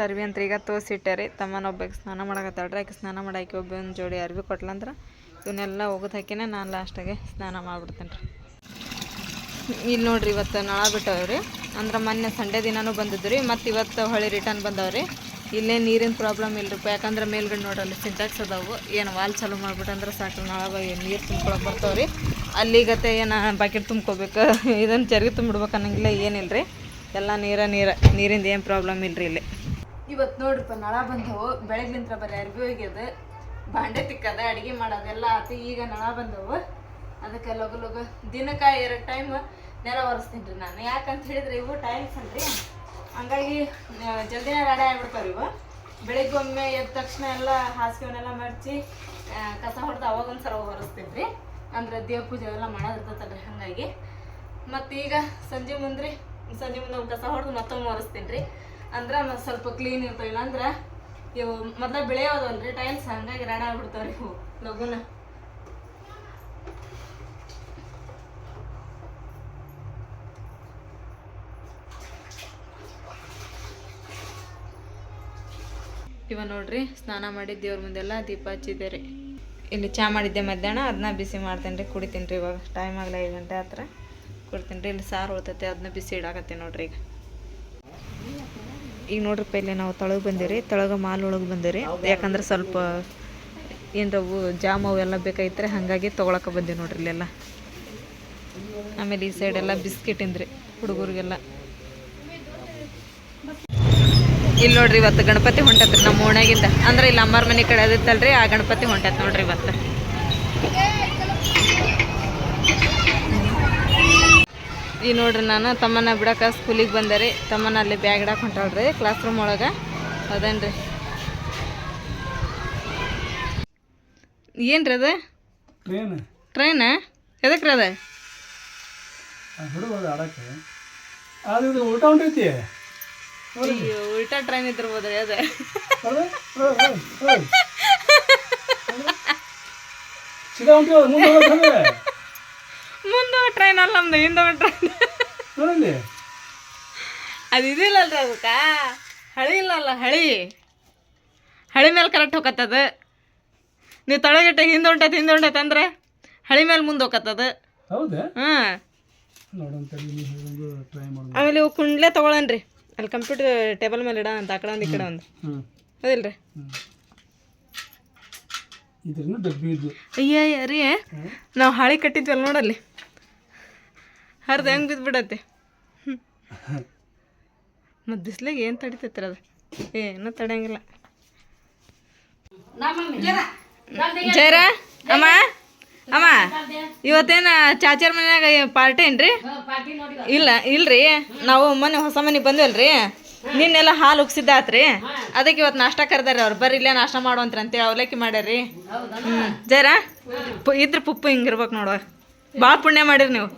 ಇಷ್ಟು ಅರ್ವಿ ಅಂತ ಈಗ ತೋರಿಸಿಟ್ಟಾರೆ. ತಮ್ಮನ ಒಬ್ಬಕ್ಕೆ ಸ್ನಾನ ಮಾಡಕತ್ತಾಳ್ರಿ. ಆಕೆ ಸ್ನಾನ ಮಾಡಾಕಿ ಒಬ್ಬ ಒಂದು ಜೋಡಿ ಅರ್ವಿ ಕೊಟ್ಲಂದ್ರೆ ಇವನ್ನೆಲ್ಲ ಒಗದು ಹಾಕಿನೇ ನಾನು ಲಾಸ್ಟಾಗೆ ಸ್ನಾನ ಮಾಡಿಬಿಡ್ತೇನೆ ರೀ ಇಲ್ಲಿ ನೋಡ್ರಿ ಇವತ್ತು ನಳ ಬಿಟ್ಟವ್ರಿ. ಅಂದ್ರೆ ಮೊನ್ನೆ ಸಂಡೇ ಬಂದಿದ್ದು ರೀ ಮತ್ತು ಇವತ್ತು ಹೊಳೆ ರಿಟರ್ನ್ ಬಂದವ್ರಿ. ಇಲ್ಲೇ ನೀರಿನ ಪ್ರಾಬ್ಲಮ್ ಇಲ್ರಿಪ್ಪ. ಯಾಕಂದ್ರೆ ಮೇಲ್ಗಡೆ ನೋಡ್ರಲ್ಲಿ ಸಿಂಟ್ಯಾಕ್ಸ್ ಅದಾವು. ಏನು ವಾಲ್ ಚಾಲು ಮಾಡಿಬಿಟ್ಟಂದ್ರೆ ಸಾಕು. ನಳ ನೀರು ತುಂಬ್ಕೊಳಕ್ಕೆ ಬರ್ತಾವ್ರಿ. ಅಲ್ಲಿಗತ್ತೆ ಏನು ಬಕೆಟ್ ತುಂಬ್ಕೋಬೇಕು. ಇದನ್ನು ಜರಿಗೆ ತುಂಬಿಡ್ಬೇಕು ಅನ್ನಂಗಿಲ್ಲ. ಏನಿಲ್ಲ ರೀ ಎಲ್ಲ ನೀರ ನೀರ. ನೀರಿಂದ ಏನು ಪ್ರಾಬ್ಲಮ್ ಇಲ್ರಿ ಇಲ್ಲಿ. ಇವತ್ತು ನೋಡ್ರಿಪ್ಪ, ನಳ ಬಂದವು ಬೆಳಗ್ಲಿಂತ್ರ ಬರ ಅರ್ಬಿ ಹೋಗ್ಯದ ಬಾಂಡೆ ತಿಕ್ಕದ, ಅಡುಗೆ ಮಾಡೋದೆಲ್ಲ ಆತು, ಈಗ ನಳ ಬಂದವು. ಅದಕ್ಕೆ ಲಗು ಲಗು, ದಿನಕ್ಕೆ ಎರಡು ಟೈಮ್ ನೆಲ ಒರೆಸ್ತೀನಿ ರೀ ನಾನು. ಯಾಕಂತ ಹೇಳಿದ್ರೆ ಇವು ಟೈಮ್ಸ್ ಅಲ್ರಿ. ಹಂಗಾಗಿ ಜಲ್ದಿನೇ ರೆಡಿ ಆಗ್ಬಿಡ್ತಾವೆ ಇವು. ಬೆಳಿಗ್ಗೆ ಒಮ್ಮೆ ಎದ್ದ ತಕ್ಷಣ ಎಲ್ಲ ಹಾಸಿಗೆವನ್ನೆಲ್ಲ ಮಡಚಿ ಕಸ ಹೊಡೆದು ಅವಾಗೊಂದು ಸಲ ಒರೆಸ್ತೀನಿ ರೀ ಅಂದ್ರೆ ದೇವ್ರ ಪೂಜೆ ಎಲ್ಲ ಮಾಡೋದಿರ್ತೈತಲ್ರಿ ಹಾಗಾಗಿ. ಮತ್ತು ಈಗ ಸಂಜೆ ಮುಂದ್ರಿ, ಸಂಜೆ ಮುಂದೆ ಕಸ ಹೊಡೆದು ಮತ್ತೊಮ್ಮೆ ಒರೆಸ್ತೀನಿ ರೀ ಅಂದ್ರೆ ಮತ್ತೆ ಸ್ವಲ್ಪ ಕ್ಲೀನ್ ಇರ್ತಾವ ಅಂದ್ರೆ ಇವು ಮೊದಲ ಬೆಳೆಯೋದಲ್ರಿ ಟೈಲ್ಸ್ ಹಂಗಾಗಿ ರಣ ಆಗ್ಬಿಡ್ತಾವ್ರಿ ಇವು ಲಗುನ ಇವ ನೋಡ್ರಿ, ಸ್ನಾನ ಮಾಡಿ ದೇವ್ರ ಮುಂದೆಲ್ಲ ದೀಪ ಹಚ್ಚಿದ್ದೆ ರೀ. ಇಲ್ಲಿ ಚಾ ಮಾಡಿದ್ದೆ ಮಧ್ಯಾಹ್ನ ಅದನ್ನ ಬಿಸಿ ಮಾಡ್ತೇನೆ ರೀ, ಕುಡಿತೀನಿ ರೀ ಇವಾಗ. ಟೈಮ್ ಆಗಲ್ಲ ಐದು ಗಂಟೆ ಹತ್ರ ಕುಡ್ತೀನಿ ರೀ, ಇಲ್ಲಿ ಸಾರು ಉಳ್ತೈತೆ ಅದನ್ನ ಬಿಸಿ ಇಡಾಕತ್ತೀನಿ ನೋಡ್ರಿ ಈಗ. ಈಗ ನೋಡ್ರಿ ಇಲ್ಲಿ ನಾವು ತಳಗೆ ಬಂದಿರಿ ತೊಳಗೆ ಮಾಲ್ ಒಳಗೆ ಬಂದಿರಿ ಯಾಕಂದ್ರೆ ಸ್ವಲ್ಪ ಏನರವು ಜಾಮ್ ಅವೆಲ್ಲ ರೀ ಹಾಗಾಗಿ ತೊಗೊಳಕ್ಕೆ ಬಂದೀವಿ ನೋಡ್ರಿ ಇಲ್ಲೆಲ್ಲ. ಆಮೇಲೆ ಈ ಸೈಡ್ ಎಲ್ಲ ಬಿಸ್ಕಿಟ್ ಇಂದ್ರಿ ಹುಡುಗರಿಗೆಲ್ಲ. ಇಲ್ಲಿ ನೋಡ್ರಿ ಇವತ್ತು ಗಣಪತಿ ಹೊಂಟತ್ರಿ ನಮ್ಮ ಓಣಾಗಿಂದ ಅಂದ್ರೆ ಇಲ್ಲಿ ಅಮ್ಮಾರ ಮನೆ ಕಡೆ ಅದಿತ್ತಲ್ರಿ, ಆ ಗಣಪತಿ ಹೊಂಟತ್ ನೋಡ್ರಿ ಇವತ್ತು. ಈ ನೋಡ್ರಿ ನಾನು ತಮ್ಮನ ಬಿಡಕ್ಕೆ ಸ್ಕೂಲಿಗೆ ಬಂದೆ ರೀ. ತಮ್ಮನ ಅಲ್ಲಿ ಬ್ಯಾಗ್ ಇಡಕ್ಕೆ ಹೊಂಟಾಳ್ರಿ ಕ್ಲಾಸ್ ರೂಮ್ ಒಳಗೆ. ಅದೇನ್ರಿ? ಏನ್ರಿ ಅದು? ಟ್ರೈನ ಟ್ರೈನ್ ಎದಕ್ಕೆ ರೀ ಅದು? ಉಲ್ಟಾ ಟ್ರೈನ್ ಇದ್ದಿರ್ಬೋದ್ರಿ ಅದು ಹೌದಾ? ಹೌದ್, ಹೌದ್, ಹೌದ್. ಸೀದಾ ಹೊಂಟಿವ ಮುಂದೆ ಹೋಗ್ಬೇಕಂದ್ರೆ ಮುಂದೆ ಟ್ರೈನ್ ಅಲ್ಲ ನಮ್ದು ಹಿಂದೆ ಟ್ರೈನ್ ನೋಡಲ್ಲಿ? ಅದು ಇದಿಲ್ಲಲ್ರಿ ಅದಕ್ಕೆ. ಹಳಿ ಇಲ್ಲಲ್ಲ ಹಳಿ. ಹಳಿ ಮೇಲೆ ಕರೆಕ್ಟ್ ಹೋಗತ್ತದ. ನೀವು ತಳಗಿಟ್ಟ ಹಿಂದೆ ಹೊಂಟೈತೆ ಹಿಂದೆ ಹೊಂಟೈತೆ ಅಂದ್ರೆ ಹಳಿ ಮೇಲೆ ಮುಂದೆ ಹೋಗತ್ತದ. ಹಾಂ. ಆಮೇಲೆ ಇವು ಕುಂಡ್ಲೆ ತೊಗೊಳನ್ರಿ. ಅಲ್ಲಿ ಕಂಪ್ಯೂಟರ್ ಟೇಬಲ್ ಮೇಲೆ ಇಡ ಅಂತ ಆ ಕಡೆ ಒಂದು ಈ ಕಡೆ ಒಂದು. ಅದಿಲ್ರಿ. ಅಯ್ಯ ರೀ. ನಾವು ಹಾಳಿ ಕಟ್ಟಿದ್ವಲ್ಲ ನೋಡಲ್ಲಿ. ಹರಿದು ಹೆಂಗೆ ಬಿದ್ದುಬಿಡತ್ತೆ? ಮತ್ತು ಬಿಸ್ಲಿಗೆ ಏನು ತಡಿತೈತ್ರ ಅದು? ಏನೂ ತಡೆಯಂಗಿಲ್ಲ. ಜರ. ಅಮ್ಮ? ಅಮ್ಮ? ಇವತ್ತೇನ ಚಾಚಾರ ಮನ್ಯಾಗ ಪಾರ್ಟಿ ಏನ್ರಿ? ಇಲ್ಲ ಇಲ್ರಿ. ನಾವು ಮೊನ್ನೆ ಹೊಸ ಮನೆಗೆ ಬಂದ್ವಲ್ರಿ. ನಿನ್ನೆಲ್ಲ ಹಾಲು ಉಗ್ಸಿದ್ದಾತ್ರಿ. ಅದಕ್ಕೆ ಇವತ್ತು ನಾಷ್ಟ ಕರೆದಾರೆ ಅವ್ರು. ಬರ್ರಿ ಇಲ್ಲೇ ನಾಷ್ಟ ಮಾಡುವಂತ್ರಿ ಅಂತೇಳಿ ಅವಲಕ್ಕಿ ಮಾಡ್ಯಾರಿ ಹ್ಞೂ ಜೈರ? ಇದ್ರ ಪುಪ್ಪು ಹಿಂಗಿರ್ಬೇಕು ನೋಡುವ. ಭಾಳ ಪುಣ್ಯ ಮಾಡಿರಿ ನೀವು.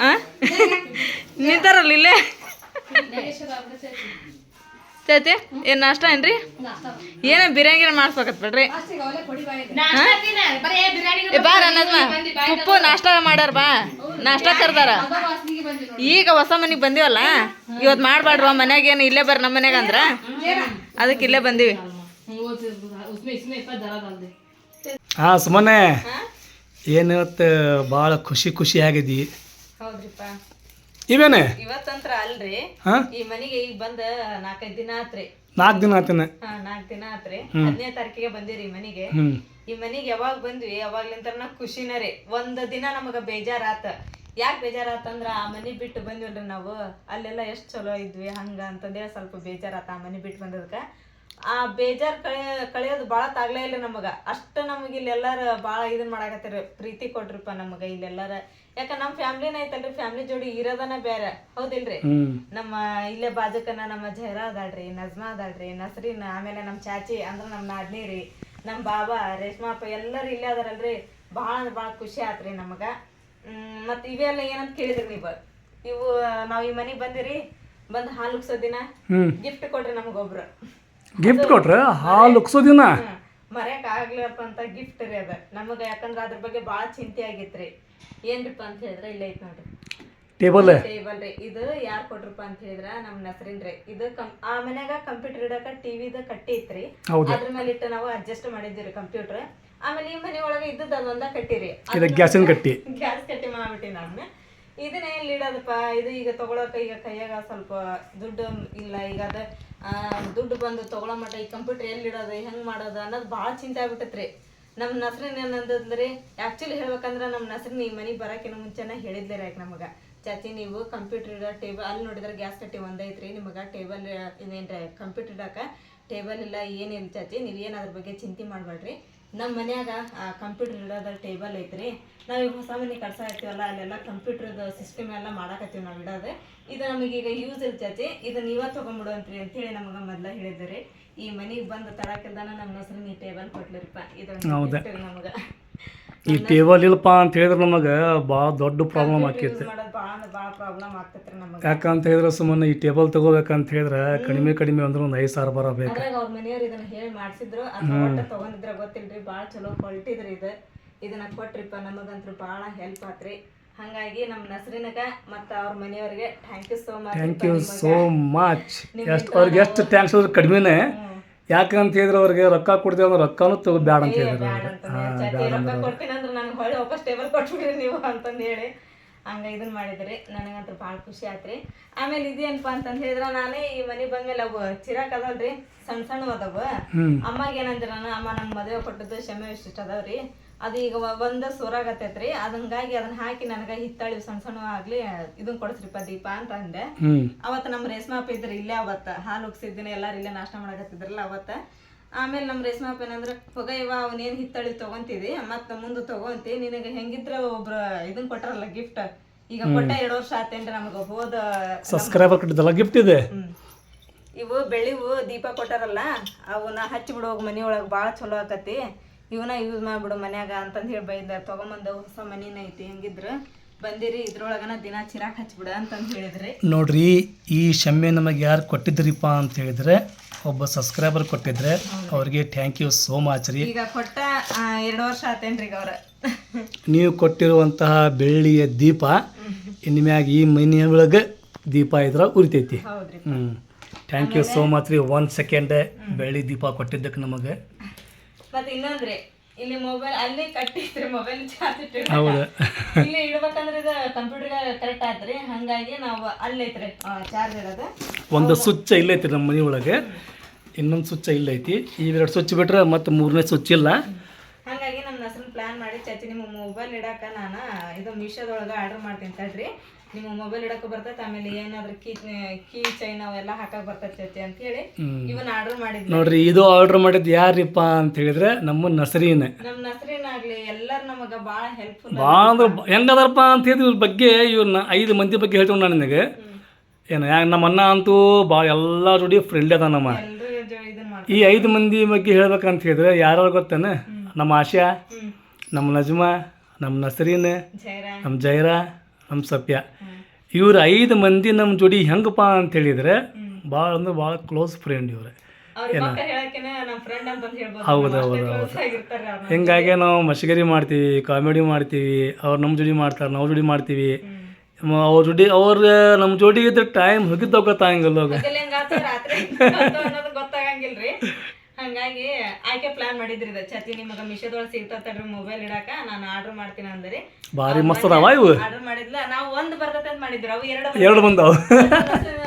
ಆ? ನಿಂತಾರಲ್ಲ ಇಲ್ಲೇ? ಚೈತಿ ಏನು ನಾಷ್ಟ ಏನ್ರಿ? ಏನ ಬಿರಿಯಾನಿ ಮಾಡಿಸ್ಬೇಕತ್ ಬಿಡ್ರಿ? ಬಾರ ನಜ್ಮ ಉಪ್ಪು ನಾಷ್ಟ ಮಾಡ್ಯಾರ ಬಾ. ನಾಷ್ಟ ಕರ್ದಾರ. ಈಗ ಹೊಸ ಮನೆಗೆ ಬಂದಿವಲ್ಲ ಇವತ್ತು ಮಾಡ್ಬಾಡ್ರ ಮನ್ಯಾಗ ಏನು ಇಲ್ಲೇ ಬರ್ರಿ ನಮ್ಮ ಮನ್ಯಾಗ ಅಂದ್ರ. ಅದಕ್ಕೆ ಇಲ್ಲೇ ಬಂದೀವಿ. ಹಾ ಸುಮ್ಮನೆ ಏನಿವತ್ತು ಭಾಳ ಖುಷಿ ಖುಷಿ ಆಗಿದ್ದಿ? ಹೌದ್ರಿಪ್ಪ. ಇವೇನೆ? ಇವತ್ತಂತ್ರ ಅಲ್ರಿ. ಹಾಂ? ಈ ಮನೆಗೆ ಈಗ ಬಂದ ನಾಲ್ಕೈದು ದಿನ ಆತ್ರಿ. ನಾಲ್ಕು ದಿನ ಆತನ? ಹಾ ನಾಲ್ಕು ದಿನ ಆತ್ರಿ. ಹದಿನೈದು ತಾರೀಕಿಗೆ ಬಂದಿರಿ ಈ ಮನೆಗೆ. ಹ್ಞೂ ಈ ಮನೆಗೆ ಯಾವಾಗ ಬಂದ್ವಿ? ಅವಾಗ್ಲಿಂತರ ಖುಷಿನ ರೀ. ಒಂದ್ ದಿನ ನಮಗ ಬೇಜಾರಾತ. ಯಾಕೆ ಬೇಜಾರಾತಂದ್ರ ಆ ಮನಿ ಬಿಟ್ಟು ಬಂದ್ವಲ್ರಿ ನಾವು. ಅಲ್ಲೆಲ್ಲ ಎಷ್ಟ್ ಚಲೋ ಇದ್ವಿ ಹಂಗ ಅಂತಂದೇಳಿ ಸ್ವಲ್ಪ ಬೇಜಾರಾತ ಆ ಮನಿ ಬಿಟ್ಟು ಬಂದದ್ಕ. ಆ ಬೇಜಾರ್ ಕಳೆ ಕಳೆಯೋದು ಭಾಳ ತಾಗ್ಲೇ ಇಲ್ಲ ನಮಗ. ಅಷ್ಟ ನಮಗೆ ಇಲ್ಲೆಲ್ಲಾರ ಬಾಳ ಇದನ್ ಮಾಡಾಕತ್ತೀರಿ. ಪ್ರೀತಿ ಕೊಟ್ರಿಪ್ಪ ನಮಗ ಇಲ್ಲೆಲ್ಲಾರ. ಯಾಕ ನಮ್ಮ ಫ್ಯಾಮಿಲಿನ ಐತಲ್ರಿ ಫ್ಯಾಮಿಲಿ ಜೋಡಿ ಇರೋದನ ಬೇರೆ ಹೌದಿಲ್ರಿ? ನಮ್ಮ ಇಲ್ಲೇ ಬಾಜುಕನ ನಮ್ಮ ಜಹರಾ ಅದಾಳ್ರಿ ನಜ್ಮಾ ಅದಾಳ್ರಿ ನಸ್ರಿನ್ ಆಮೇಲೆ ನಮ್ಮ ಚಾಚಿ ಅಂದ್ರ ನಮ್ಮ ನಾದ್ನಿ ರೀ ನಮ್ಮ ಬಾಬಾ ರೇಷ್ಮಾಪ್ಪ ಎಲ್ಲರೂ ಇಲ್ಲೇ ಅದಾರಲ್ರಿ. ಭಾಳ ಅಂದ್ರೆ ಭಾಳ ಖುಷಿ ಆತ್ರಿ ನಮಗ. ಹ್ಮ್, ಮತ್ತ ಇವೆಲ್ಲ ಏನಂತ ಕೇಳಿದ್ರಿ ನೀವು? ಇವು ನಾವ್ ಈ ಮನೆಗೆ ಬಂದಿರಿ ಬಂದ್ ಹಾಲು ಉಗ್ಸೋ ದಿನ ಗಿಫ್ಟ್ ಕೊಡ್ರಿ ನಮಗೊಬ್ರು ಗಿಫ್ಟ್ ಕೊಟ್ರೆ? ಹಾಲು ಉಕ್ಸೋದಿನ ಮರ್ಯಾಕ ಅಂತ ಗಿಫ್ಟ್ ರೀ ಅದ. ನಮಗ ಯಾಕಂದ್ರ ಅದ್ರ ಬಗ್ಗೆ ಭಾಳ ಚಿಂತೆ ಆಗಿತ್ರಿ. ಏನ್ರಿಪ್ಪ ಅಂತ ಹೇಳಿದ್ರೆ ಇಲ್ಲೇ ಐತ್ ನೋಡ್ರಿ. ಟೇಬಲ್ ಟೇಬಲ್ ರೀ. ಇದು ಯಾರ್ ಕೊಟ್ರಪ್ಪ ಅಂತ ಹೇಳಿದ್ರ ನಮ್ಮ ನಸರಿನ್ ರೀ. ಇದು ಕಂ ಆ ಮನ್ಯಾಗ ಕಂಪ್ಯೂಟರ್ ಇಡಕ ಟಿವಿದ ಕಟ್ಟಿ ಇತ್ರಿ. ಅದ್ರ ಮೇಲೆ ಇಟ್ಟು ನಾವು ಅಡ್ಜಸ್ಟ್ ಮಾಡಿದ್ದೀವಿ ಕಂಪ್ಯೂಟರ್ ಆಮೇಲೆ ಈ ಮನೆ ಒಳಗೆ ಇದ್ದದ್ದು ಅದೊಂದ ಕಟ್ಟಿರಿ. ಇದು ಗ್ಯಾಸಿನ ಕಟ್ಟಿ. ಗ್ಯಾಸ್ ಕಟ್ಟಿ ಮಾಡ್ಬಿಟ್ಟಿ ನಾನು. ಇದನ್ನ ಎಲ್ಲಿ ಇಡೋದಪ್ಪ ಇದು ಈಗ ತೊಗೊಳಕ್ಕೆ ಈಗ ಕೈಯಾಗ ಸ್ವಲ್ಪ ದುಡ್ಡು ಇಲ್ಲ. ಈಗ ಅದ ದುಡ್ಡು ಬಂದು ತಗೊಳೋ ಮಟ್ಟ ಈ ಕಂಪ್ಯೂಟರ್ ಎಲ್ಲಿ ಇಡೋದು ಹೆಂಗ್ ಮಾಡೋದು ಅನ್ನೋದು ಭಾಳ ಚಿಂತೆ ಆಗ್ಬಿಟ್ಟೈತ್ರಿ. ನಮ್ಮ ನಸ್ರಿನ ಏನಂತಂದ್ರೆ ಆಕ್ಚುಲಿ ಹೇಳ್ಬೇಕಂದ್ರೆ ನಮ್ಮ ನಸ್ರಿನ ಈ ಮನೆಗೆ ಬರೋಕಿನ ಮುಂಚೆನೇ ಹೇಳಿದ್ಲೇ ಯಾಕೆ ನಮಗ. ಚಾಚಿ, ನೀವು ಕಂಪ್ಯೂಟರ್ ಇಡೋ ಟೇಬಲ್ ಅಲ್ಲಿ ನೋಡಿದ್ರೆ ಗ್ಯಾಸ್ ಕಟ್ಟಿ ಒಂದೇ ನಿಮಗೆ ಟೇಬಲ್ ಇದೇನ್ರಿ ಕಂಪ್ಯೂಟರ್ ಇಡೋಕೆ ಟೇಬಲ್ ಇಲ್ಲ, ಏನಿಲ್ಲ ಚಾಚಿ. ನೀವೇನು ಅದ್ರ ಬಗ್ಗೆ ಚಿಂತೆ ಮಾಡಬೇಡ್ರಿ ನಮ್ಮ ಮನ್ಯಾಗ ಕಂಪ್ಯೂಟರ್ ಇಡೋದ ಟೇಬಲ್ ಐತ್ರಿ. ನಾವು ಈಗ ಹೊಸ ಮನೆ ಕಟ್ಸಾಕತ್ತೀವಲ್ಲ ಅಲ್ಲೆಲ್ಲ ಕಂಪ್ಯೂಟರ್ದು ಸಿಸ್ಟಮ್ ಎಲ್ಲ ಮಾಡಾಕತ್ತೀವಿ ನಾವು ಇಡೋದು. ಇದು ನಮಗೆ ಈಗ ಯೂಸ್ ಇರ್ತೈತಿ. ಇದನ್ನ ಇವತ್ತು ನೀವ ಅಂತ ಅಂತೇಳಿ ನಮಗೆ ಮೊದ್ಲ ಹೇಳಿದ್ರಿ ಈ ಮನೆಗೆ ಬಂದ ತಡಕಿಲ್ದಾನ ನಮ್ಮ ಹೆಸರು ಈ ಟೇಬಲ್ ಕೊಟ್ಲಿರಪ್ಪ? ಇದು ನಮಗೆ. ಈ ಟೇಬಲ್ ಇಲ್ಲಪ್ಪ ಅಂತ ಹೇಳಿದ್ರೆ ನಮಗೆ ಭಾಳ ದೊಡ್ಡ ಪ್ರಾಬ್ಲಮ್ ಆಕೈತಿ. ಯಾಕಂತ ಹೇಳಿದ್ರೆ ಸುಮ್ಮನೆ ಈ ಟೇಬಲ್ ತಗೋಬೇಕಂತ ಹೇಳಿದ್ರೆ ಕಡಿಮೆ ಕಡಿಮೆ ಅಂದ್ರೆ ಒಂದು ಐದು ಸಾವಿರ ಬರಬೇಕು. ಮಾಡಿಸಿದ್ರು ಅವ್ರ ಮನೆಯವ್ರು ಇದನ್ನ ಹೇಳಿ ಮಾಡ್ಸಿದ್ರು. ತಗೊಂಡಿದ್ರ ಗೊತ್ತಿಲ್ರಿ ಭಾಳ ಚಲೋ ಕ್ವಾಲಿಟಿ ಇದ್ರಿ ಇದು. ಇದನ್ನ ಕೊಟ್ರಿಪ್ಪ ನಮಗಂತೂ ಬಹಳ ಹೆಲ್ಪ್ ಆತ್ರಿ. ಹಂಗಾಗಿ ನಮ್ಮ ನಸರಿನಗ ಮತ್ತ ಅವ್ರ ಮನೆಯವ್ರಿಗೆ thank you so much thank you so much ಎಷ್ಟು ಅವ್ರಿಗೆ ಎಷ್ಟು ಥ್ಯಾಂಕ್ಸ್ ಅಂದ್ರೆ ಕಡಿಮೆನೇ. ಯಾಕಂತ ಹೇಳಿದ್ರೆ ಅವ್ರಿಗೆ ರೊಕ್ಕ ಕೊಡ್ತೀವಿ ಅಂದ್ರೆ ರೊಕ್ಕನೂ ತಗೋ ಬ್ಯಾಡ ಅಂತ ಹೇಳಿದ್ರು. ರೊಕ್ಕ ಕೊಡ್ತೀನಿ ಅಂದ್ರೆ ನನಗೆ ಹೊಳ್ಳಿ ವಾಪಸ್ ಟೇಬಲ್ ಕೊಟ್ಬಿಡ್ರಿ ನೀವು ಅಂತಂದು ಹೇಳಿ. ಹಂಗ ಇದನ್ನ ಮಾಡಿದ್ರಿ. ನನಗಂತೂ ಭಾಳ ಖುಷಿ ಆತ್ರಿ. ಆಮೇಲೆ ಇದೇನಪ್ಪ ಅಂತಂದು ಹೇಳಿದ್ರ ನಾನೇ ಈ ಮನೆ ಬಂದ್ಮೇಲೆ ಅವು ಚಿರಾಕ್ ಅದಾವ್ರಿ ಸಣ್ಣ ಸಣ್ಣ ಅದಾವ. ಅಮ್ಮಗೆ ಏನಂದ್ರ ನಾನು ಅಮ್ಮ ನಮ್ಮ ಮದುವೆ ಕೊಟ್ಟದ್ದು ಶಮೆ ಇಷ್ಟ ಅದಾವ್ರಿ. ಅದು ಈಗ ಒಂದ ಸೋರಾಗತ್ತೈತ್ರಿ. ಅದಂಗಾಗಿ ಅದನ್ನ ಹಾಕಿ ನನಗ ಹಿತ್ತಾಳಿ ಸಣ್ಣ ಸಣ್ಣ ಆಗ್ಲಿ ಇದನ್ನ ಕೊಡಿಸ್ರಿಪ್ಪ ದೀಪ ಅಂತ ಅಂದೆ. ಅವತ್ತ ನಮ್ ನಮ್ಮ ರೇಷ್ಮಾಪ ಇದ್ರಿ ಇಲ್ಲೇ ಅವತ್ತ. ಹಾಲು ಉಗ್ಸಿದ್ದೀನಿ ಎಲ್ಲಾರು ಇಲ್ಲೇ ನಾಷ್ಟ ಮಾಡಕತ್ತಿದ್ರಲ್ಲ ಅವತ್ತ. ಆಮೇಲೆ ನಮ್ಮ ರೇಷ್ಮಾಪ ಏನಂದ್ರ ಹೊಗೈವ ಇವ ಹಿತ್ತಾಳಿ ಹಿತ್ತಳಿ ತಗೊಂತಿದಿ ಮತ್ತ ಮುಂದ ತಗೊಂತಿ ನಿನಗ ಹೆಂಗಿದ್ರ ಒಬ್ರ ಇದನ್ನ ಕೊಟ್ರಲ್ಲ ಗಿಫ್ಟ್ ಈಗ ಕೊಟ್ಟ ಎರಡು ವರ್ಷ ಆತೇನ್ರಿ ನಮಗ ಹೋದ ಸಬ್ಸ್ಕ್ರೈಬರ್ ಕೊಟ್ಟಿದ್ದಲ್ಲ ಗಿಫ್ಟ್ ಇದೆ? ಇವು ಬೆಳಿವು ದೀಪ ಕೊಟ್ಟಾರಲ್ಲ ಅವನ್ನ ಹಚ್ಚಿ ಬಿಡುವ ಮನಿಯೊಳಗ ಬಾಳ ಚಲೋ ಆಕತಿ ಇವನ್ನ ಯೂಸ್ ಮಾಡ್ಬಿಡು ಮನ್ಯಾಗ ಅಂತಂದು ಹೇಳಿ ಬೈದ ತಗೊಂಬಂದ ಹೊಸ ಮನಿನ ಐತಿ ಹೆಂಗಿದ್ರ ಬಂದಿರಿ ಇದ್ರೊಳಗನ ದಿನ ಚಿರಾಕ್ ಹಚ್ಬಿಡ ಅಂತಂದು ಹೇಳಿದ್ರಿ. ನೋಡ್ರಿ ಈ ಶಮ್ಮೆ ನಮಗೆ ಯಾರು ಕೊಟ್ಟಿದ್ರಿಪ್ಪ ಅಂತ ಹೇಳಿದ್ರೆ ಒಬ್ಬ ಸಬ್ಸ್ಕ್ರೈಬರ್ ಕೊಟ್ಟಿದ್ರೆ ಅವ್ರಿಗೆ ಥ್ಯಾಂಕ್ ಯು ಸೋ ಮಚ್ ರೀ. ಈಗ ಕೊಟ್ಟ ಎರಡು ವರ್ಷ ಆತೇನ್ರಿ ಈಗ ಅವ್ರ. ನೀವು ಕೊಟ್ಟಿರುವಂತಹ ಬೆಳ್ಳಿಯ ದೀಪ ಇನ್ಮ್ಯಾಗ ಈ ಒಳಗೆ ದೀಪ ಇದ್ರ ಉರಿತೈತಿ. ಹ್ಞೂ ಥ್ಯಾಂಕ್ ಯು ಸೋ ಮಚ್ ರೀ. ಒನ್ ಸೆಕೆಂಡ್ ಬೆಳ್ಳಿ ದೀಪ ಕೊಟ್ಟಿದ್ದಕ್ಕೆ ನಮಗೆ. ಮತ್ ಇನ್ನೊಂದ್ರೆ ಇಲ್ಲಿ ಮೊಬೈಲ್ ಅಲ್ಲಿ ಕಟ್ಟಿದ್ರೆ ಮೊಬೈಲ್ ಚಾರ್ಜ್ ಇಟ್ಟಿರ್ತಾರೆ ಹೌದು. ಇಲ್ಲಿ ಇಡ್ಬೇಕಂದ್ರೆ ಇದು ಕಂಪ್ಯೂಟರ್ ಕರೆಕ್ಟ್ ಆತ್ರಿ. ಹಂಗಾಗಿ ನಾವು ಅಲ್ಲಿ ಐತ್ರಿ ಚಾರ್ಜ್ ಇರೋದು ಒಂದು ಸ್ವಿಚ್ ಇಲ್ಲೈತಿ ನಮ್ಮ ಮನೆ ಒಳಗೆ. ಇನ್ನೊಂದು ಸ್ವಿಚ್ ಇಲ್ಲೈತಿ ಈ ಎರಡು ಸ್ವಿಚ್ ಬಿಟ್ರೆ ಮತ್ತೆ ಮೂರನೇ ಸ್ವಿಚ್ ಇಲ್ಲ. ಹಂಗಾಗಿ ನಮ್ಮ ಹೆಸರು ಪ್ಲಾನ್ ಮಾಡಿ ಚಾಚಿ ನಿಮ್ಮ ಮೊಬೈಲ್ ಇಡಾಕ ನಾನು ಇದು ಮೀಶೋದೊಳಗೆ ಆರ್ಡರ್ ಮಾಡ್ತೀನಿ ತಡ್ರಿ. ನಿಮ್ಮ ಮೊಬೈಲ್ ಇಡಕ್ಕೆ ಬರ್ತೈತೆ ಆಮೇಲೆ ಏನಾದ್ರೂ ಕೀ ಕೀ ಚೈನ್ ಅವೆಲ್ಲ ಹಾಕಕ್ ಬರ್ತೈತೆ ಅಂತ ಹೇಳಿ ಇವನ್ ಆರ್ಡರ್ ಮಾಡಿದ್ವಿ. ನೋಡ್ರಿ ಇದು ಆರ್ಡರ್ ಮಾಡಿದ್ ಯಾರಿಪ್ಪ ಅಂತ ಹೇಳಿದ್ರೆ ನಮ್ಮ ನಸರೀನೆ. ನಮ್ಮ ನಸರಿನಾಗ್ಲಿ ಎಲ್ಲರೂ ನಮಗ ಬಹಳ ಹೆಲ್ಪ್ಫುಲ್ ಭಾಳ ಅಂದ್ರೆ ಹೆಂಗದಾರಪ್ಪ ಅಂತ ಹೇಳಿದ್ರೆ ಇವ್ರ ಬಗ್ಗೆ ಇವ್ರನ್ನ ಐದು ಮಂದಿ ಬಗ್ಗೆ ಹೇಳ್ತೀನಿ ನಾನು ನಿನಗೆ. ಏನು ಯಾಕೆ ನಮ್ಮ ಅಣ್ಣ ಅಂತೂ ಭಾಳ ಎಲ್ಲ ಜೋಡಿ ಫ್ರೆಂಡ್ ಅದ ನಮ್ಮ. ಈ ಐದು ಮಂದಿ ಬಗ್ಗೆ ಹೇಳ್ಬೇಕಂತ ಹೇಳಿದ್ರೆ ಯಾರು ಗೊತ್ತೇನೆ? ನಮ್ಮ ಆಶಾ ನಮ್ಮ ನಜ್ಮಾ ನಮ್ಮ ನಸರೀನ್ ನಮ್ಮ ಜೈರಾ ನಮ್ಮ ಸತ್ಯ ಇವ್ರು ಐದು ಮಂದಿ ನಮ್ಮ ಜೋಡಿ ಹೆಂಗಪ್ಪ ಅಂತ ಹೇಳಿದ್ರೆ ಭಾಳ ಅಂದ್ರೆ ಭಾಳ ಕ್ಲೋಸ್ ಫ್ರೆಂಡ್ ಇವ್ರೆ. ಹೌದು, ಹೌದು, ಅವ್ರು ಹಿಂಗಾಗಿ ನಾವು ಮಶಗರಿ ಮಾಡ್ತೀವಿ ಕಾಮಿಡಿ ಮಾಡ್ತೀವಿ ಅವ್ರು ನಮ್ಮ ಜೋಡಿ ಮಾಡ್ತಾರೆ ನಾವು ಜೋಡಿ ಮಾಡ್ತೀವಿ. ಅವ್ರ ಜೋಡಿ ಅವ್ರ ನಮ್ಮ ಜೋಡಿ ಇದ್ರೆ ಟೈಮ್ ಹೋಗಿದ್ದು ಗೊತ್ತಾಗಂಗಿಲ್ಲ ಹೋಗ ಹಗಲ್ ಹೆಂಗಾತ ರಾತ್ರಿ ಅನ್ನೋದು ಗೊತ್ತಾಗಂಗಿಲ್ರಿ ಹಂಗಾಗಿ ಆಯ್ಕೆ ಪ್ಲಾನ್ ಮಾಡಿದ್ರಿ ಇದು. ಚತಿ ನಿಮಗ ಮಿಶೋದೊಳಗೆ ಸಿಗ್ತತ್ರಿ ಮೊಬೈಲ್ ಇಡಾಕ. ನಾನು ಆರ್ಡರ್ ಮಾಡ್ತೀನಿ ಅಂದ್ರಿ. ಬಾರಿ ಮಸ್ತ್ ಅದಾವ ಇವು? ಆರ್ಡರ್ ಮಾಡಿದ್ಲ. ನಾವು ಒಂದು ಬರ್ತೈತೆ ಅಂತ ಮಾಡಿದ್ರಿ ಅವು ಎರಡು ಎರಡು ಬಂದಾವ.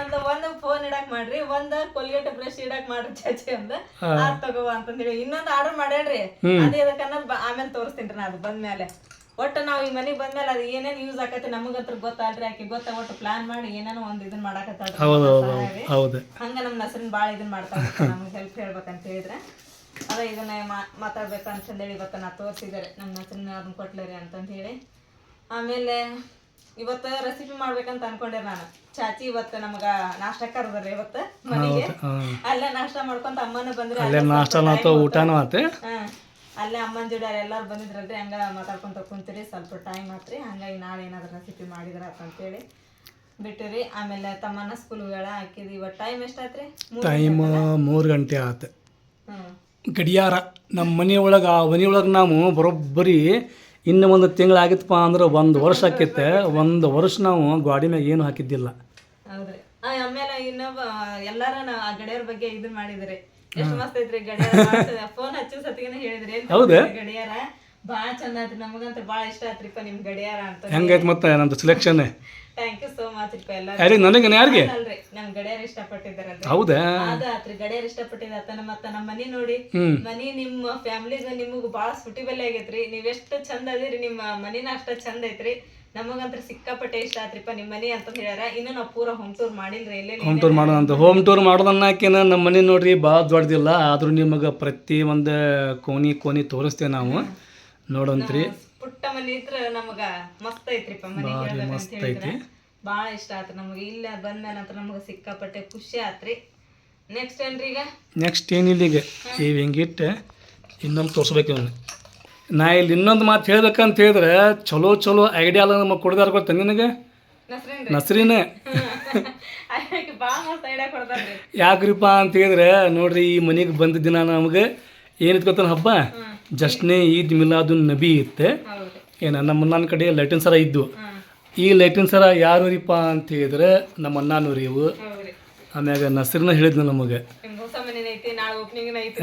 ಅಂತ ಒಂದು ಫೋನ್ ಇಡಾಕ ಮಾಡ್ರಿ ಒಂದ ಕೊಲ್ಗೇಟ್ ಬ್ರಷ್ ಇಡಾಕ ಮಾಡ್ರಿ ಚಚಿ ಅಂದ. ಅದ್ ತಗೋ ಅಂತಂದೇಳಿ. ಇನ್ನೊಂದು ಆರ್ಡರ್ ಮಾಡ್ಯಾಳ್ರಿ ಅದೇ ಅದಕ್ಕೆ ಆಮೇಲೆ ತೋರಿಸ್ತೀನಿ ನಾ ಬಂದ ಮೇಲೆ ಒಟ್ಟು ನಾವು ಈ ಮನೆಗೆ ಬಂದ್ಮೇಲೆ ಅದು ಏನೇನು ಯೂಸ್ ಆಕತಿ ನಮಗಂತ್ರ ಗೊತ್ತಲ್ರಿ ಆಕಿ ಗೊತ್ತ ಒಟ್ಟು ಪ್ಲಾನ್ ಮಾಡಿ ಏನೇನೋ ಒಂದು ಇದನ್ನ ಮಾಡಾಕತ್ತಾಳ್ರಿ ಹೌದು ಹಂಗ ನಮ್ಮ ನಸರಿನ ಭಾಳ ಇದನ್ನ ಮಾಡ್ತಾರೆ ನಮ್ಗೆ ಹೆಲ್ಪ್ ಹೇಳ್ಬೇಕಂತ ಹೇಳಿದ್ರೆ. ಅದ ಇದನ್ನ ಮಾತಾಡ್ಬೇಕು ಅಂತಂದೇಳಿ ಇವತ್ತು ನಾ ತೋರಿಸಿದ್ದಾರೆ. ನನ್ನ ನಸರಿನ ಅದನ್ನ ಕೊಟ್ಲರಿ ಅಂತಂದ ಹೇಳಿ. ಆಮೇಲೆ ಇವತ್ತು ರೆಸಿಪಿ ಮಾಡ್ಬೇಕಂತ ಅನ್ಕೊಂಡೆ ನಾನು. ಚಾಚಿ ಇವತ್ತು ನಮಗ ನಾಷ್ಟ ಕರ್ದ್ರಿ ಇವತ್ತು ಮನೆಗೆ. ಅಲ್ಲೇ ನಾಷ್ಟ ಮಾಡ್ಕೊಂತ ಅಮ್ಮನ ಬಂದ್ರೆ ಅಲ್ಲೇ ನಾಷ್ಟನೂ ಆತು ಊಟನೂ ಆತು. ಹಾ. ಅಲ್ಲೇ ಅಮ್ಮನ ಜೋಡಿ ಎಲ್ಲಾರು ಬಂದಿದ್ರಲ್ರಿ ಹಂಗ ಮಾತಾಡ್ಕೊಂತ ಕುಂತೀರಿ ಸ್ವಲ್ಪ ಟೈಮ್ ಆತ್ರಿ. ಹಂಗಾಗಿ ನಾಳೆ ಏನಾದ್ರು ರೆಸಿಪಿ ಮಾಡಿದ್ರ ಅಂತೇಳಿ ಬಿಟ್ಟಿರಿ. ಆಮೇಲೆ ತಮ್ಮನ ಸ್ಕೂಲ್ಗಳ ಹಾಕಿದ್ರಿ ಇವತ್ತು ಟೈಮ್ ಎಷ್ಟಾತ್ರಿ? ಟೈಮ್ ಮೂರು ಗಂಟೆ ಆತು. ಹ್ಮ್. ಗಡಿಯಾರ. ನಮ್ಮ ಮನೆಯೊಳಗೆ ಆ ಮನೆಯೊಳಗೆ ನಾವು ಬರೋಬ್ಬರಿ ಇನ್ನು ಒಂದು ತಿಂಗಳಾಗಿತ್ತಪ್ಪ ಅಂದ್ರೆ ಒಂದು ವರ್ಷ ಆಕೈತೆ. ಒಂದು ವರ್ಷ ನಾವು ಗಾಡಿ ಮ್ಯಾಗ ಏನು ಹಾಕಿದ್ದಿಲ್ಲ. ಹೌದ್ರಿ. ಆ, ಆಮೇಲೆ ಇನ್ನೊಬ್ಬ ಎಲ್ಲಾರ ನಾ- ಆ ಗಡಿಯಾರ ಬಗ್ಗೆ ಇದನ್ ಮಾಡಿದ್ರಿ. ಎಷ್ಟ್ ಮಸ್ತ್ ಐತ್ರಿ ಗಡಿಯಾರ. ಫೋನ್ ಹಚ್ಚೋ ಸತಿಗೆನೆ ಹೇಳಿದ್ರಿ. ಏನ್ ಹೌದಾ? ಗಡಿಯಾರ? ಬಾಳ ಚಂದ ನಮಗಂತ ನಮಗಂತೂ ಬಾಳ ಇಷ್ಟ ಆತ್ರಿಪ್ಪ ನಿಮ್ ಗಡಿಯಾರ ಅಂತ ಹೆಂಗೈತೆ ಮತ್ತೆ ನಂದು selection thank you so much ರೀಪ್ಪ ಎಲ್ಲ ಯಾರಿಗೆ ನನಗೆ ಯಾರಿಗೆ? ಅಲ್ರಿ ನಮ್ ಗಡಿಯಾರ ಇಷ್ಟಪಟ್ಟಿದ್ದಾರಲ್ರಿ ಹೌದಾ? ಅದ ಆತ್ರಿ ಗಡಿಯಾರ ಇಷ್ಟಪಟ್ಟಿದ ಆತನ ಮತ್ತ ನಮ್ಮ ಮನಿ ನೋಡಿ. ಮನಿ ನಿಮ್ಮ ಫ್ಯಾಮಿಲಿಗ ನಿಮಗ್ ಬಾಳ ಸುಟಿಬಲ್ ಆಗೈತ್ರಿ. ನೀವ್ ಎಷ್ಟ್ ಚಂದ ಅದೀರಿ ನಿಮ್ಮ ಮನಿನ ಅಷ್ಟ ಚಂದ ಐತ್ರಿ. ನಮಗಂತ್ರ ಸಿಕ್ಕಾಪಟ್ಟೆ ಇಷ್ಟ ಆತ್ರಿಪ್ಪ ನಿಮ್ಮ ಮನಿ ಅಂತ ಹೇಳ್ಯಾರ. ಇನ್ನು ನಾವು ಪೂರ ಹೋಮ್ ಟೂರ್ ಮಾಡಿಲ್ರಿ ಇಲ್ಲೇ ಹೋಮ್ ಟೂರ್ ಮಾಡೋದಂತ. ಹೋಮ್ ಟೂರ್ ಮಾಡೋದನ್ನಾಕಿನ ನಮ್ಮ ಮನೆ ನೋಡ್ರಿ ಭಾಳ ದೊಡ್ಡದಿಲ್ಲ. ಆದ್ರೂ ನಿಮಗೆ ಪ್ರತಿ ಒಂದು ಕೋನಿ ಕೋನಿ ತೋರಿಸ್ತೇವೆ ನಾವು. ನೋಡಂತ್ರಿ ಪುಟ್ಟ ಮನಿ ಇದ್ರ ನಮಗ ಮಸ್ತ್ ಐತ್ರಿ ಮನಿ ಮಸ್ತ್ ಐತಿ. ಬಾಳ ಇಷ್ಟ ಆತ್ರಿ ನಮಗ. ಇಲ್ಲ ಬಂದ ನಂತರ ನಮಗ ಸಿಕ್ಕಾಪಟ್ಟೆ ಖುಷಿ ಆತ್ರಿ. ನೆಕ್ಸ್ಟ್ ಏನ್ರಿ ಈಗ? ನೆಕ್ಸ್ಟ್ ಏನಿಲ್ಲ ಈಗ. ಇವ್ ಹಿಂಗಿಟ್ಟು ಇನ್ನೊಂದು ತೋರಿಸ್ಬೇಕು ಇವನು ನಾ ಇಲ್ಲಿ ಇನ್ನೊಂದು ಮಾತು ಹೇಳ್ಬೇಕಂತ ಹೇಳಿದ್ರೆ ಚಲೋ ಚಲೋ ಐಡಿಯಾ ಎಲ್ಲ ನಮಗೆ ಕೊಡ್ದಾರ ಗೊತ್ತ ನಿನಗೆ? ನಸ್ರೇನ್ರಿ. ನಸ್ರಿನೇ. ಬಾಳ ಮಸ್ತ್ ಐಡಿಯಾ ಕೊಡ್ತಾರ್ರಿ ಯಾಕ್ರಿಪ್ಪ ಅಂತ ಹೇಳಿದ್ರೆ ನೋಡ್ರಿ ಈ ಮನೆಗೆ ಬಂದ ದಿನ ನಮಗೆ ಏನಿತ್ತು ಹಬ್ಬ? ಜಸ್ಟ್ನೇ ಈದ್ ಮಿಲಾದು ನಬಿ ಇತ್ತೆ. ಏನ ನಮ್ಮ ನನ್ನ ಕಡೆ ಲೈಟಿನ್ ಸರ ಇದ್ದು ಈ ಲೈಟಿನ್ ಸರ ಯಾರೂರಿಪ್ಪ ಅಂತ ಹೇಳಿದ್ರೆ ನಮ್ಮ ಅಣ್ಣನೂರಿ ಇವು ಹೌದ್ರಿ. ಆಮ್ಯಾಗ ನಸ್ರಿನ ಹೇಳಿದ್ನು ನಮಗೆ.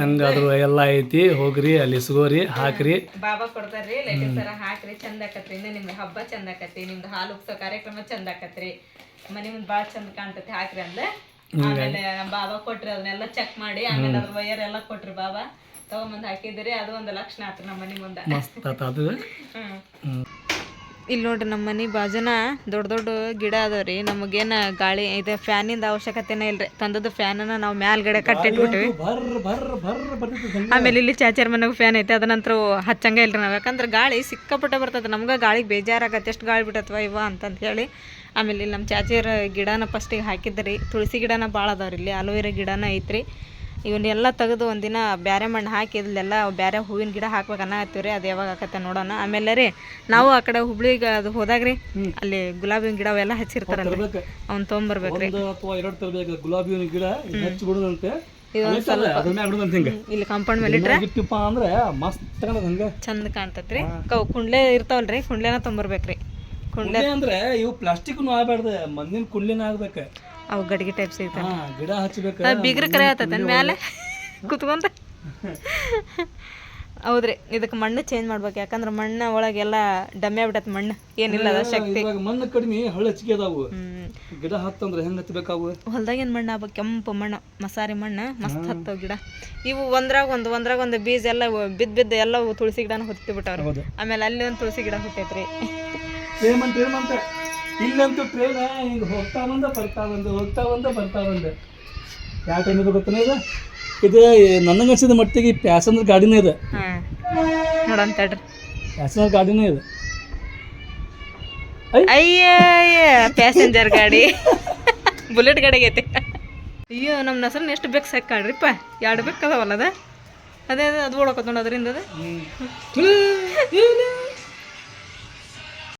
ಹೆಂಗಾದ್ರು ಎಲ್ಲ ಐತಿ ಹೋಗ್ರಿ ಅಲ್ಲಿ ಸಿಗೋರಿ ಹಾಕ್ರಿ. ಬಾಬಾ ಕೊಡ್ತಾರ್ರಿ ಲೈಟಿನ್ ಸರ ಹಾಕ್ರಿ ಚಂದ ಆಕತ್ರಿ. ನಿಮ್ದು ಹಬ್ಬ ಚಂದ ಆಕತ್ರಿ ನಿಮ್ದು ಹಾಲು ಉಕ್ಸೋ ಕಾರ್ಯಕ್ರಮ ಚಂದ ಆಕತ್ರಿ. ಮನೆ ಮುಂದೆ ಭಾಳ ಚಂದ ಕಾಣ್ತೈತಿ ಹಾಕ್ರಿ ಅಂದ ಆಮೇಲೆ ಬಾಬಾ ಕೊಟ್ರಿ ಅದನ್ನೆಲ್ಲ ಚೆಕ್ ಮಾಡಿ ಆಮೇಲೆ ಅದ್ರ ವೈಯರ್ ಎಲ್ಲ ಕೊಟ್ರಿ ಬಾಬಾ. ತಗೊಂಬಂದ್ ಹಾಕಿದ್ರೆ ಅದು ಒಂದು ಲಕ್ಷಣ ಆತು ನಮ್ಮ ಮನೆ ಮುಂದೆ. ಮಸ್ತ್ ಆತ ಅದು? ಇಲ್ಲಿ ನೋಡ್ರಿ ನಮ್ಮ ಮನೆ ಬಾಜುನ ದೊಡ್ಡ ದೊಡ್ಡ ಗಿಡ ಅದಾವ್ರಿ. ನಮಗೇನ ಗಾಳಿ ಇದು ಫ್ಯಾನಿಂದ ಅವಶ್ಯಕತೆನೇ ಇಲ್ರಿ. ತಂದದ್ದು ಫ್ಯಾನನ್ನ ನಾವು ಮ್ಯಾಲ್ಗಡೆ ಹಂಗೆ. ಆಮೇಲೆ ಇಲ್ಲಿ ಚಾಚಾರ ಮನೆಗೆ ಫ್ಯಾನ್ ಐತೆ ಅದ ನಂತರ ಹಚ್ಚಂಗ ಇಲ್ರಿ ನಾವು. ಯಾಕಂದ್ರೆ ಗಾಳಿ ಸಿಕ್ಕಾಪಟ್ಟೆ ಬರ್ತದೆ ನಮ್ಗೆ ಗಾಳಿಗೆ ಬೇಜಾರಾಗತ್ತೆ ಎಷ್ಟು ಗಾಳಿ ಬಿಟ್ಟತ್ವ ಇವ ಅಂತಂತ ಹೇಳಿ. ಆಮೇಲೆ ಇಲ್ಲಿ ನಮ್ಮ ಚಾಚಿಯರ ಗಿಡನ ಫಸ್ಟಿಗೆ ಹಾಕಿದ್ರಿ. ತುಳಸಿ ಗಿಡನ ಭಾಳ ಅದಾವ್ರಿ ಇಲ್ಲಿ ಅಲೋವೆರಾ ಗಿಡನ ಐತ್ರಿ. ಇವನ್ನೆಲ್ಲ ತೆಗೆದು ಒಂದಿನ ಬ್ಯಾರೆ ಮಣ್ಣು ಹಾಕಿ ಇಲ್ಲೆಲ್ಲ ಬ್ಯಾರೆ ಹೂವಿನ ಗಿಡ ಹಾಕ್ಬೇಕು ಅನ್ನತ್ತೀವಿ ರೀ ಅದು ಯಾವಾಗ ಆಕತ್ತೆ ನೋಡೋಣ. ಆಮೇಲೆ ರೀ ನಾವು ಆ ಕಡೆ ಹುಬ್ಳಿಗೆ ಅದು ಹೋದಾಗ ರೀ ಅಲ್ಲಿ ಗುಲಾಬಿ ಹೂವಿನ ಗಿಡ ಅವೆಲ್ಲ ಹಚ್ಚಿರ್ತಾರಲ್ಲ. ಅವ್ನು ತೊಗೊಂಬರ್ಬೇಕು ರೀ. ಅಥವಾ ಎರಡು ತರಬೇಕು ಗುಲಾಬಿ ಹೂವಿನ ಗಿಡ ಹಚ್ಚಿ ಬಿಡುದಂತೆ. ಇಲ್ಲಿ ಕಾಂಪೌಂಡ್ ಮೇಲೆ ಇಟ್ರೆ ಅಂದ್ರೆ ಮಸ್ತ್ ಚಂದ ಕಾಣ್ತೈತ್ರಿ. ಕುಂಡ್ಲೆ ಇರ್ತಾವಲ್ರಿ ಕುಂಡ್ಲೆನ ತೊಂಬರ್ಬೇಕ್ರಿ. ಕುಂಡ್ಲೆ ಕುಂಡ್ಲೆ ಅಂದ್ರೆ ಇವು ಪ್ಲಾಸ್ಟಿಕ್ನು ಆಗ್ಬಾರ್ದು ಮಣ್ಣಿನ ಕುಂಡ್ಲಿನ ಆಗ್ಬೇಕು. ಅವು ಗಡಿಗೆ ಟೈಪ್ ಸಿಗ್ತಾವೆ ಗಿಡ ಹಚ್ಚಬೇಕು ಬಿಗ್ರ ಕರೆ ಆತೈತೆ ಮ್ಯಾಲೆ? ಕುತ್ಕೊಂತ? ಹೌದ್ರಿ ಇದಕ್ಕೆ ಮಣ್ಣು ಚೇಂಜ್ ಮಾಡ್ಬೇಕು. ಯಾಕಂದ್ರೆ ಮಣ್ಣ ಒಳಗೆಲ್ಲ ಡಮ್ಮೆ ಬಿಟ್ಟತ್ ಮಣ್ಣು. ಏನಿಲ್ಲ ಅದ ಶಕ್ತಿ. ಇವಾಗ ಮಣ್ಣು ಕಡಿಮೆ ಹಳ್ಳ ಹೆಚ್ಚಿಗೆ ಅದಾವು. ಗಿಡ ಹತ್ತಂದ್ರೆ ಹೆಂಗ್ ಹತ್ಬೇಕಾವು ಹೊಲ್ದಾಗೇನು ಮಣ್ಣು ಆಗ್ಬೇಕು? ಕೆಂಪು ಮಣ್ಣು ಮಸಾರಿ ಮಣ್ಣು ಮಸ್ತ್ ಹತ್ತವ ಗಿಡ. ಇವು ಒಂದ್ರಾಗ ಒಂದು ಒಂದ್ರಾಗ ಒಂದು ಬೀಜ ಎಲ್ಲ ಬಿದ್ದ ಬಿದ್ದ ಎಲ್ಲ ತುಳಸಿ ಗಿಡನ ಹೊತ್ತಿ ಬಿಟ್ಟವ್ರಿ. ಆಮೇಲೆ ಅಲ್ಲಿ ಒಂದು ತುಳಸಿ ಗಿಡ ಹುಟ್ಟೈತ್ರಿ. ಇಲ್ಲಂತೂ ಟ್ರೈನ್ ಹಿಂಗೆ ಹೋಗ್ತಾ ಬಂದ ಬರ್ತಾ ಬಂದು ಹೋಗ್ತಾ ಬಂದ ಬರ್ತಾ ಬಂದ. ಯಾವ ಟ್ರೈನ್ ಇದು ಗೊತ್ತನ ಇದು ಇದು ನನಗೆ ಅನ್ಸಿದ ಮಟ್ಟಿಗೆ ಪ್ಯಾಸೆಂಜರ್ ಗಾಡಿನೇ ಇದೆ. ನೋಡಂತ ಪ್ಯಾಸೆಂಜರ್ ಗಾಡಿನೇ ಇದೆ. ಅಯ್ಯ ಪ್ಯಾಸೆಂಜರ್ ಗಾಡಿ. ಬುಲೆಟ್ ಗಾಡಿ ಐತೆ. ಅಯ್ಯೋ ನಮ್ಮ ನಸರನ್ನ ಎಷ್ಟು ಬೇಕು ಸಾಕಾಡ್ರಿಪ್ಪ ಎರಡು ಬೇಕು ಅದಾವಲ್ಲ ಅದ? ಅದೇ ಅದೇ ಅದು ಓಡಕತ್ತ ಅದರಿಂದ ಅದು